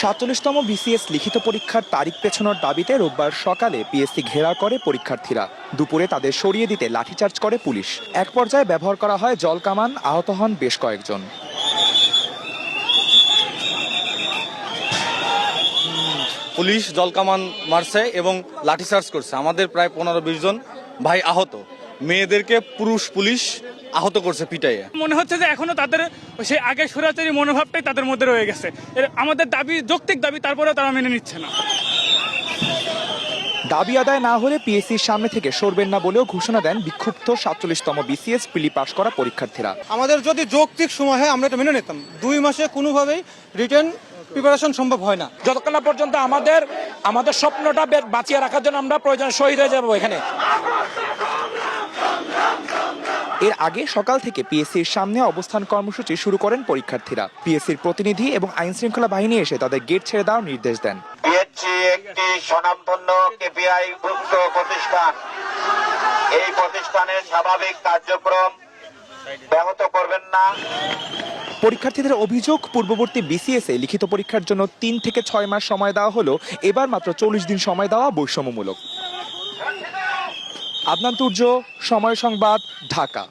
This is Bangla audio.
সাতচল্লিশতম বিসিএস লিখিত পরীক্ষার তারিখ পেছানোর দাবিতে রোববার সকালে পিএসসি ঘেরাও করে পরীক্ষার্থীরা। দুপুরে তাদের সরিয়ে দিতে লাঠিচার্জ করে পুলিশ। এক পর্যায়ে ব্যবহার করা হয় জল কামান, আহত হন বেশ কয়েকজন। পুলিশ জলকামান মারছে এবং লাঠিচার্জ করছে। আমাদের প্রায় পনেরো বিশ জন ভাই আহত। মেয়েদেরকে পুরুষ পুলিশ আহত করছে পিটাইয়ে। মনে হচ্ছে যে এখনও তাদের সেই আগে স্বৈরাচারী মনোভাবটাই তাদের মধ্যে রয়ে গেছে। আমাদের দাবি যৌক্তিক দাবি তারপরেও তারা মেনে নিচ্ছে না। দাবি আদায় না হলে পিএসসির সামনে থেকে সরবেন না বলেও ঘোষণা দেন বিক্ষুব্ধ সাতচল্লিশতম বিসিএস প্রিলি পাশ করা পরীক্ষার্থীরা। আমাদের যদি যৌক্তিক সময় হয় আমরা এটা মেনে নিতাম। দুই মাসে কোনোভাবেই রিটার্ন প্রিপারেশন সম্ভব হয় না। যতক্ষণ না পর্যন্ত আমাদের আমাদের স্বপ্নটা বাঁচিয়ে রাখার জন্য আমরা প্রয়োজন শহীদ হয়ে যাব এখানে। এর আগে সকাল থেকে পিএসসির সামনে অবস্থান কর্মসূচি শুরু করেন পরীক্ষার্থীরা। পিএসসির প্রতিনিধি এবং আইন শৃঙ্খলা বাহিনী এসে তাদের গেট ছেড়ে দেওয়ার নির্দেশ দেন। একটি স্বনামধন্য কেপিআই ভুক্ত প্রতিষ্ঠান। এই প্রতিষ্ঠানের স্বাভাবিক কার্যক্রম ব্যাহত করবেন না। পরীক্ষার্থীদের অভিযোগ পূর্ববর্তী বিসিএস এ লিখিত পরীক্ষার জন্য তিন থেকে ছয় মাস সময় দেওয়া হলো। এবার মাত্র চল্লিশ দিন সময় দেওয়া বৈষম্যমূলক। আদনান তুর্য সময় সংবাদ ঢাকা।